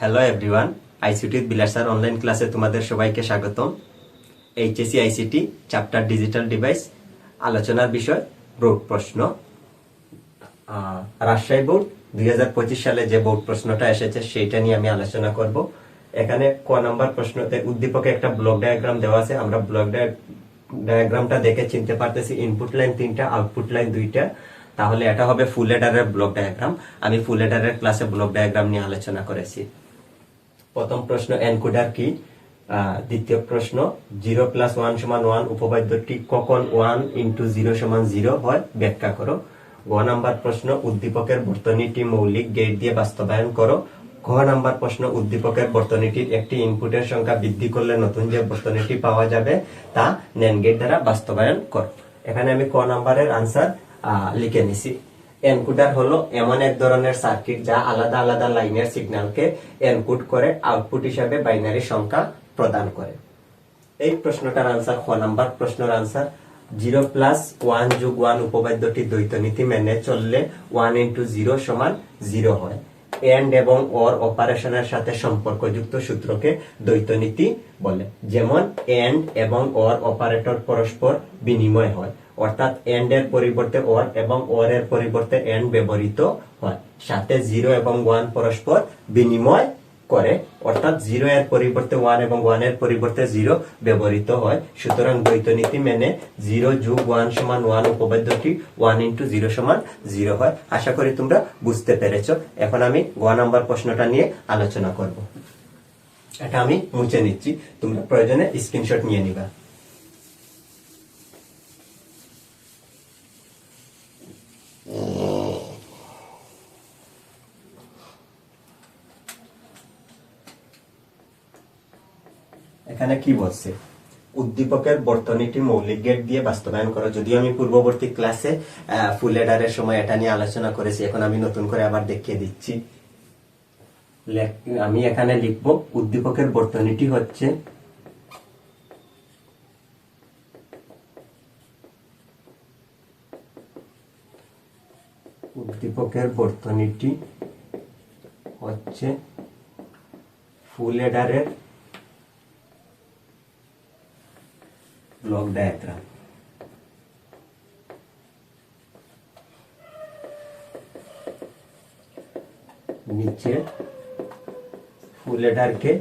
Hello everyone ICT বিলাসার online ক্লাসে তোমাদের সবাইকে স্বাগতম। HSC ICT chapter digital device আলোচনার বিষয় বোর্ড প্রশ্ন। রাজশাহী বোর্ড দু হাজার পঁচিশ সালে যে বোর্ড প্রশ্নটা এসেছে সেইটা নিয়ে আমি আলোচনা করব। এখানে ক নম্বর প্রশ্নতে উদ্দীপকে একটা ব্লক ডায়াগ্রাম দেওয়া আছে। আমরা ব্লক ডায়াগ্রামটা দেখে চিনতে পারতেছি ইনপুট লাইন তিনটা আউটপুট লাইন দুইটা। তাহলে এটা হবে ফুল এডারের ব্লক ডায়াগ্রাম আমি ফুল এডারের ক্লাসে ব্লক ডায়াগ্রাম নিয়ে আলোচনা করেছি। প্রথম প্রশ্ন এনকোডার কি? দ্বিতীয় প্রশ্ন, জিরো প্লাস ওয়ান সমান ওয়ান উপবাদ্যটি কখন ওয়ান ইন্টু জিরো সমান জিরো হয়? ব্যাখ্যা করো। গ নাম্বার প্রশ্ন, উদ্দীপকের বর্তনীটি মৌলিক গেট দিয়ে বাস্তবায়ন করো। ঘ নাম্বার প্রশ্ন, উদ্দীপকের বর্তনীটির একটি ইনপুটের সংখ্যা বৃদ্ধি করলে নতুন যে বর্তনীটি পাওয়া যাবে, তা ন্যান গেট দ্বারা বাস্তবায়ন করো। এখানে আমি ক নাম্বারের আনসার লিখে নিছি। এনকোডার হলো এমন এক ধরনের সার্কিট যা আলাদা আলাদা লাইনের সিগন্যালকে এনকোড করে আউটপুট হিসাবে বাইনারি সংখ্যা প্রদান করে। এই প্রশ্নটার আনসার, খ নাম্বার প্রশ্নের আনসার, জিরো প্লাস ওয়ান যোগ ওয়ান উপবাদ্যটি দ্বৈত নীতি মেনে চললে ওয়ান ইন্টু জিরো সমান জিরো হয়। এন্ড এবং অর অপারেশনের সাথে সম্পর্কযুক্ত সূত্রকে দ্বৈত নীতি বলে। যেমন এন্ড এবং অর অপারেটর পরস্পর বিনিময় হয়। অর্থাৎ এন্ড এর পরিবর্তে অর এবং অর এর পরিবর্তে এন্ড ব্যবহৃত হয়। সাথে জিরো এবং ওয়ান পরস্পর বিনিময় করে, অর্থাৎ জিরো এর পরিবর্তে ওয়ান এবং ওয়ানের পরিবর্তে জিরো ব্যবহৃত হয়। সুতরাং দ্বৈত নীতি মেনে জিরো যোগ ওয়ান সমান ওয়ান উপপাদ্যটি ওয়ান ইন্টু জিরো সমান জিরো হয়। আশা করি তোমরা বুঝতে পেরেছ। এখন আমি গ নাম্বার প্রশ্নটা নিয়ে আলোচনা করব। এটা আমি মুছে নিচ্ছি। তোমরা প্রয়োজনে স্ক্রিনশট নিয়ে নিবা। এখানে কি বলছে? উদ্দীপকের বর্তনীটি মৌলিক গেট দিয়ে বাস্তবায়ন করো। যদিও আমি পূর্ববর্তী ক্লাসে ফুল এডারের সময় এটা নিয়ে আলোচনা করেছি, এখন আমি নতুন করে আবার দেখিয়ে দিচ্ছি। আমি এখানে লিখব, উদ্দীপকের বর্তনীটি হচ্ছে উদ্দীপকের বর্তনীটি হচ্ছে ফুল এডারের ব্লক ডায়াগ্রাম নিচে ফুল এডারকে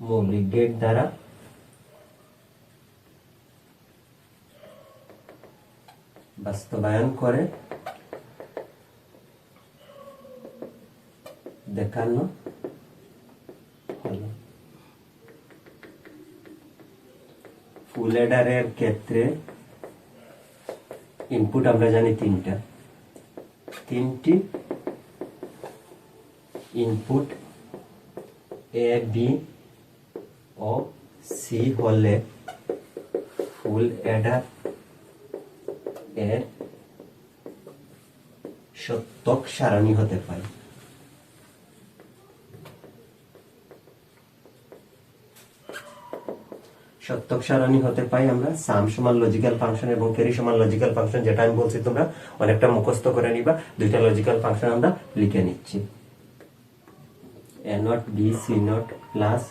মৌলিক গেট দ্বারা বাস্তবায়ন করে দেখানো হলো। ফুল এডারের ক্ষেত্রে ইনপুট আমরা জানি তিনটা। তিনটি ইনপুট এ বি ও সি হলে ফুল এডার এর সত্যক সারণী হতে পারে। সত্যক সারণী হতে পাই আমরা। সাম সমান লজিক্যাল ফাংশন এবং ক্যারি সমান লজিক্যাল ফাংশন যেটা আমি বলছি তোমরা অনেকটা মুখস্থ করে নিবা। দুইটা লজিক্যাল ফাংশন আমরা লিখে নিচ্ছি। A not B C not plus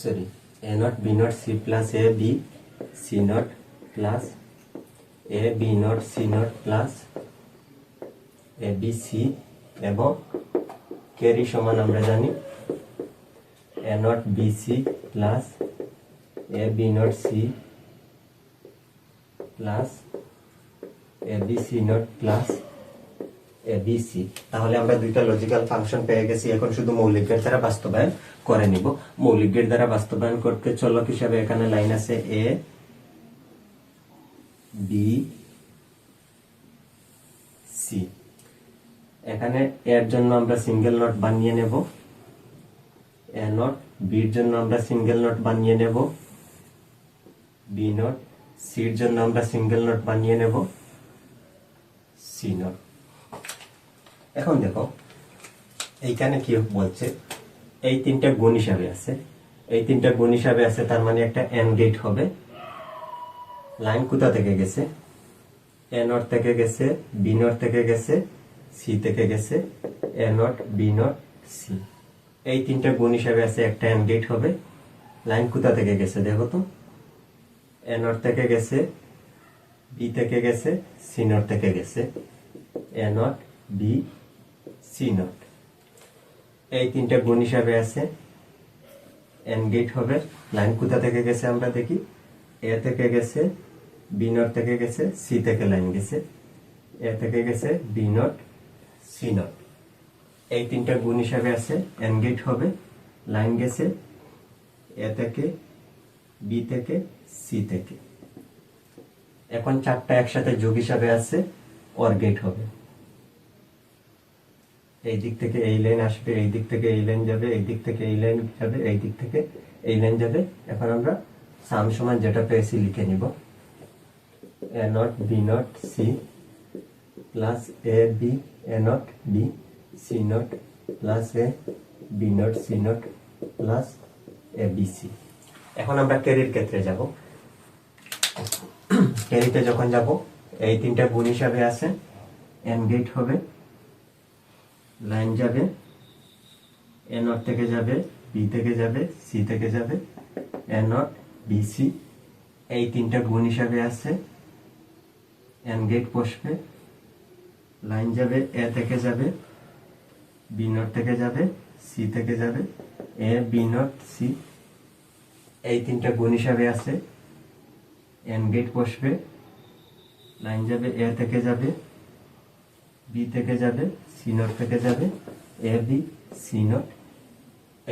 sorry A not B not C plus A B C not plus A B not C not plus A B C এবং ক্যারি সমান আমরা জানি। A not B C plus A B not C plus A B C not plus A B C তাহলে আমরা দুইটা logical function পেয়ে গেছি, এখন শুধু মৌলিক গেট দ্বারা বাস্তবায়ন করে নিব। মৌলিক গেট দ্বারা বাস্তবায়ন করতে চলক হিসাবে এখানে লাইন আছে এ বি সি এখানে এর জন্য আমরা সিঙ্গেল নট বানিয়ে নেব। এ নট বির জন্য আমরা সিঙ্গেল নট বানিয়ে নেব। বি নট সির জন্য আমরা সিঙ্গেল নট বানিয়ে নেব। সি নট এখন দেখো, এইখানে কি বলছে? এই তিনটা গুণ হিসাবে আছে। এই তিনটা গুণ হিসাবে আছে, তার মানে একটা এন গেট হবে। লাইন কোথা থেকে গেছে? এ নট থেকে গেছে বি নট থেকে গেছে সি থেকে গেছে A not B not C এই তিনটা গুণ হিসাবে আছে একটা এন গেট হবে। লাইন কোথা থেকে গেছে দেখো তো? এ নট থেকে গেছে বি থেকে গেছে সি নট থেকে গেছে। A not B C not এই তিনটা গুণ হিসাবে আছে। এন গেট হবে। লাইন কোথা থেকে গেছে আমরা দেখি? এ থেকে গেছে বি নট থেকে গেছে সি থেকে লাইন গেছে। এ থেকে গেছে বি নট সি নট। এই তিনটা গুণ হিসাবে আছে, এন গেট হবে, লাইন গেছে, এ থেকে, বি থেকে, সি থেকে। এখন চারটা একসাথে যোগ হিসাবে আছে, অর গেট হবে। এই দিক থেকে এই লাইন আসবে, এই দিক থেকে এই লাইন যাবে, এই দিক থেকে এই লাইন যাবে, এই দিক থেকে এই লাইন যাবে। এখন আমরা সাম সমান যেটা পেয়েছি লিখে নিব। A not, B not, C plus A B A not B C not plus A B not C not plus A B C এখন আমরা ক্যারির ক্ষেত্রে যাব। ক্যারিতে যখন যাব, এই তিনটা গুণ হিসাবে আছে। এন গেট হবে লাইন যাবে এ নট থেকে যাবে বি থেকে যাবে সি থেকে যাবে এ নট বি সি এই তিনটা গুণ হিসাবে আছে। এন গেট বসবে। লাইন যাবে, এ থেকে যাবে বি নট থেকে যাবে সি থেকে যাবে, এ বি নট সি এই তিনটা গুণ হিসাবে আছে। এন গেট বসবে, লাইন যাবে, এ থেকে যাবে বি থেকে যাবে সি নট থেকে যাবে, এ বি সি নট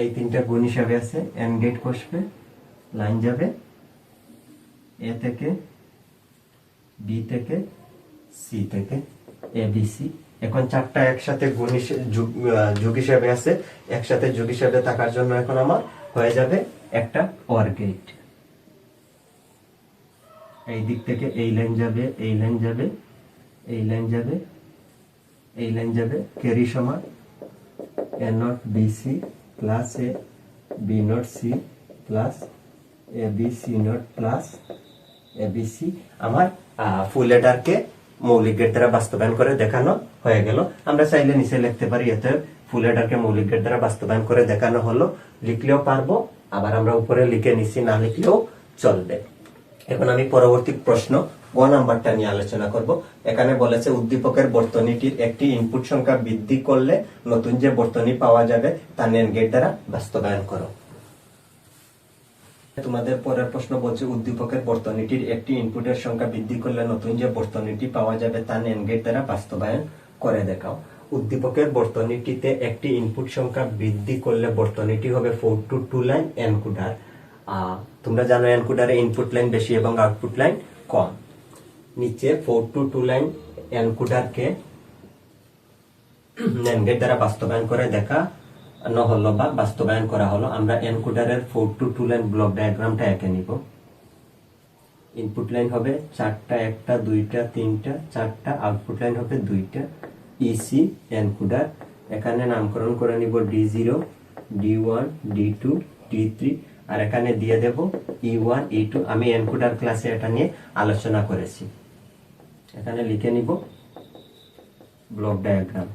এই তিনটা গুণ হিসাবে আছে এন গেট বসবে, লাইন যাবে, এ থেকে বি থেকে সি থেকে। এ বি সি এখন চারটা একসাথে গুণ যুগ হিসাবে আছে। একসাথে যোগ হিসাবে থাকার জন্য এখন আমার হয়ে যাবে একটা অর গেট এই দিক থেকে এই লাইন যাবে, এই লাইন যাবে, এই লাইন যাবে, এই লাইন যাবে। ক্যারি সমান A not B C plus A B not C plus A B C not plus A B C আমার ফুল লেটারকে মৌলিক গেট দ্বারা বাস্তবায়ন করে দেখানো হয়ে গেল। আমরা চাইলে নিচে লিখতে পারি, এতে ফুল লেটারকে মৌলিক গেট দ্বারা বাস্তবায়ন করে দেখানো হলো। লিখলেও পারব, আবার আমরা উপরে লিখে নিচে না লিখলেও চলবে। এখন আমি পরবর্তী প্রশ্ন, গ নাম্বারটা নিয়ে আলোচনা করব। এখানে বলেছে, উদ্দীপকের বর্তনীটির একটি ইনপুট সংখ্যা বৃদ্ধি করলে নতুন যে বর্তনী পাওয়া যাবে, তা নেন গেট দ্বারা বাস্তবায়ন করো। তোমাদের পরের প্রশ্ন বলছে, উদ্দীপকের বর্তনীটির একটি ইনপুটের সংখ্যা বৃদ্ধি করলে নতুন যে বর্তনীটি পাওয়া যাবে তা নেন গেট দ্বারা বাস্তবায়ন করে দেখাও। উদ্দীপকের বর্তনীটিতে একটি ইনপুট সংখ্যা বৃদ্ধি করলে বর্তনীটি হবে four to two line encoder. তোমরা জানো এনকুডারে ইনপুট লাইন বেশি এবং আউটপুট লাইন কম। নিচে ফোর টু টু লাইন এনকুডারকে ন্যানগেট দ্বারা বাস্তবায়ন করে দেখা ন হলো বা বাস্তবায়ন করা হলো, আমরা এনকোডারের four to two line block ডায়াগ্রামটা এঁকে নিব। ইনপুট লাইন হবে চারটা একটা, দুইটা, তিনটা, চারটা আউটপুট লাইন হবে দুইটা। ইসি এনকোডার, এখানে নামকরণ করে নিব D zero D one D two D three আর এখানে দিয়ে দেব ই ওয়ান ই টু আমি এনকোডার ক্লাসে এটা নিয়ে আলোচনা করেছি। এখানে লিখে নিব ব্লক ডায়াগ্রাম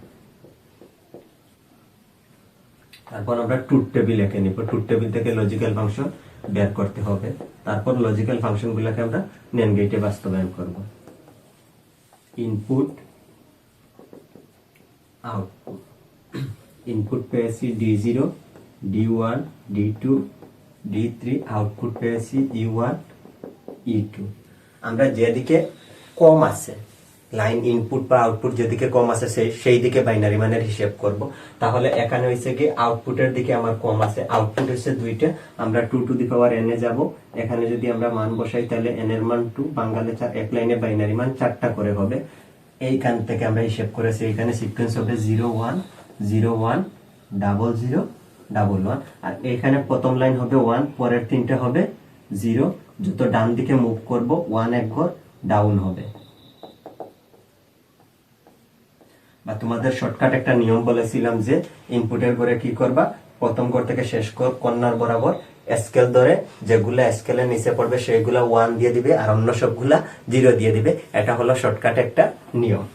তারপর আমরা ট্রুথ টেবিল এঁকে নিব। ট্রুথ টেবিল থেকে লজিক্যাল ফাংশন বের করতে হবে। তারপর লজিক্যাল ফাংশন গুলাকে আমরা নেন গেটে বাস্তবায়ন করব। ইনপুট আউটপুট ইনপুট পেয়েছি D zero D one D two D three output পেয়েছি ই ওয়ান ই টু আমরা যেদিকে কম আছে লাইন ইনপুট বা আউটপুট যেদিকে কম আছে সেই সেই দিকে বাইনারি মানের হিসেব করব। তাহলে এখানে হয়েছে কি, আউটপুটের দিকে আমার কম আছে। আউটপুট হচ্ছে দুইটা। আমরা two to the power N যাব। এখানে যদি আমরা মান বসাই, তাহলে এন এর মান টু বাঙ্গালে চার এক লাইনে বাইনারি মান চারটা করে হবে। এইখান থেকে আমরা হিসেব করেছি এখানে সিকোয়েন্স হবে zero one zero one double zero double one আর এখানে প্রথম লাইন হবে ওয়ান পরের তিনটা হবে জিরো যত ডান দিকে মুভ করব ওয়ান এক ঘর ডাউন হবে বা তোমাদের শর্টকাট একটা নিয়ম বলেছিলাম যে ইনপুটের করে কি করবা? প্রথম ঘর থেকে শেষ কর কর্নার বরাবর স্কেল ধরে যেগুলা স্কেলের নিচে পড়বে সেগুলা ওয়ান দিয়ে দিবে আর অন্য সবগুলা জিরো দিয়ে দিবে। এটা হলো শর্টকাট একটা নিয়ম।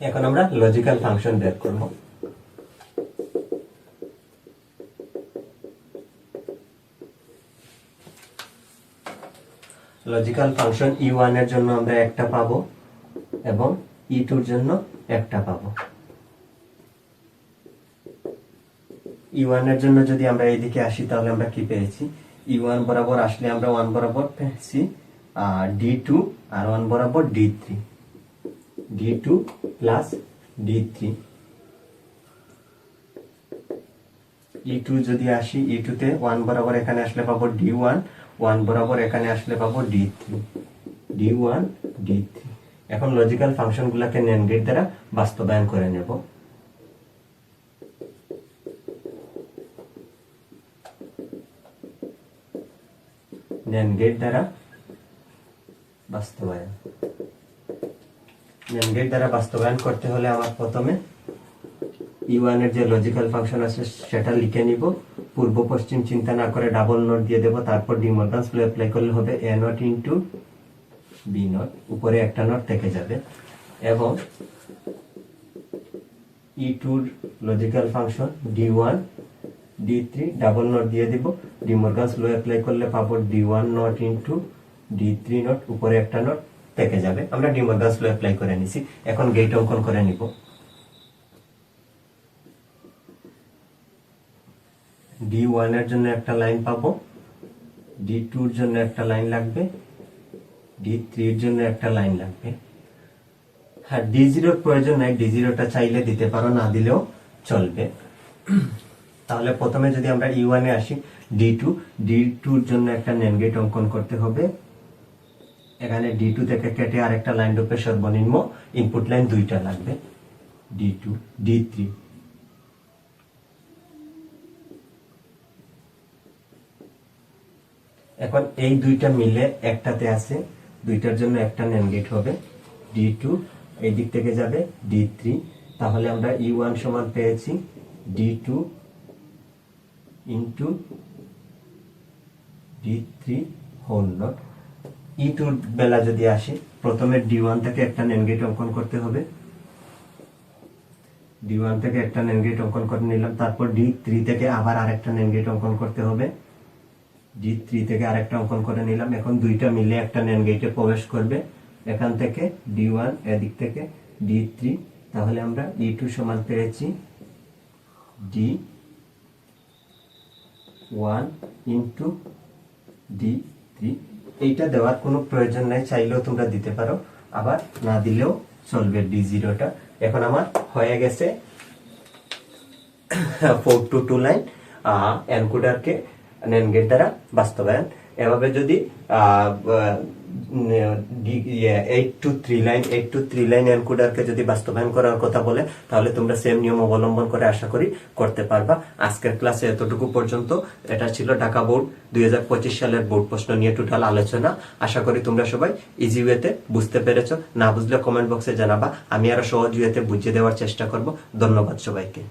এখন আমরা লজিক্যাল ফাংশন বের করব। লজিক্যাল ফাংশন ই ওয়ানের জন্য আমরা একটা পাবো এবং ই টুর জন্য একটা পাবো। ই ওয়ানের জন্য যদি আমরা এইদিকে আসি, তাহলে আমরা কি পেয়েছি? ই ওয়ান বরাবর আসলে আমরা ওয়ান বরাবর পেয়েছি আর ডি টু আর ওয়ান বরাবর D three D two plus D three E two যদি আসি ই টুতে ওয়ান বরাবর এখানে আসলে পাবো ডি ওয়ান ওয়ান বরাবর এখানে আসলে পাবো D three D one D three এখন লজিক্যাল ফাংশন গুলাকে নেন গেট দ্বারা বাস্তবায়ন করে নেব। নেন দ্বারা বাস্তবায়ন। নেন দ্বারা বাস্তবায়ন করতে হলে আমার প্রথমে ই ওয়ানের যে লজিক্যাল ফাংশন আছে সেটা লিখে নিব। পূর্ব পশ্চিম চিন্তা না করে ডাবল নোট দিয়ে দেবো, তারপর ডিমোর্গানস লো অ্যাপ্লাই করলে হবে A not into B not উপরে একটা নট থেকে যাবে এবং E tour logical function D one D three double not দিয়ে দিব। ডিমোর্গানস লো অ্যাপ্লাই করলে পাবো D one not into D three not উপরে একটা নট থেকে যাবে। আমরা ডিমোর্গানস লো অ্যাপ্লাই করে নিছি। এখন গেট অঙ্কন করে নিব। ডি ওয়ানের জন্য একটা লাইন পাবো। ডি টুর জন্য একটা লাইন লাগবে। ডি থ্রির জন্য একটা লাইন লাগবে। হ্যাঁ ডি জিরোর প্রয়োজন নাই ডি জিরোটা চাইলে দিতে পারো, না দিলেও চলবে। তাহলে প্রথমে যদি আমরা ই ওয়ানে আসি ডি টু ডি টুর জন্য একটা নেন গেট অঙ্কন করতে হবে। এখানে ডি টু থেকে কেটে আরেকটা লাইন রূপে সর্বনিম্ন ইনপুট লাইন দুইটা লাগবে। ডি টু ডি থ্রি এখন এই দুইটা মিলে একটাতে আছে। দুইটার জন্য একটা নেন গেট হবে ডি টু এই দিক থেকে যাবে ডি থ্রি তাহলে আমরা ই ওয়ান সমান পেয়েছি D two into D three whole not E টুর বেলা যদি আসি, প্রথমে ডি ওয়ান থেকে একটা নেন গেট অঙ্কন করতে হবে। ডি ওয়ান থেকে একটা নেন গেট অঙ্কন করে নিলাম, তারপর ডি থ্রি থেকে আবার আরেকটা নেন গেট অঙ্কন করতে হবে। ডি থ্রি থেকে আরেকটা অঙ্কন করে নিলাম। এখন দুইটা মিলে একটা নেন গেটে প্রবেশ করবে। এখান থেকে ডি ওয়ান এদিক থেকে ডি থ্রি তাহলে আমরা ই টু সমান পেয়েছি D one into D three এইটা দেওয়ার কোনো প্রয়োজন নাই, চাইলেও তোমরা দিতে পারো। আবার না দিলেও চলবে ডি জিরোটা এখন আমার হয়ে গেছে ফোর টু টু লাইন এনকোডারকে নেন গেট দ্বারা বাস্তবায়ন। এভাবে যদি eight to three line eight to three line এনকোডারকে যদি বাস্তবায়ন করার কথা বলে, তাহলে তোমরা সেম নিয়ম অবলম্বন করে আশা করি করতে পারবা। আজকের ক্লাসে এতটুকু পর্যন্ত। এটা ছিল ঢাকা বোর্ড, দুই হাজার পঁচিশ সালের বোর্ড প্রশ্ন নিয়ে টোটাল আলোচনা। আশা করি তোমরা সবাই ইজি ওয়েতে বুঝতে পেরেছ। না বুঝলে কমেন্ট বক্সে জানাবা। আমি আরও সহজ ওয়েতে বুঝিয়ে দেওয়ার চেষ্টা করব। ধন্যবাদ সবাইকে।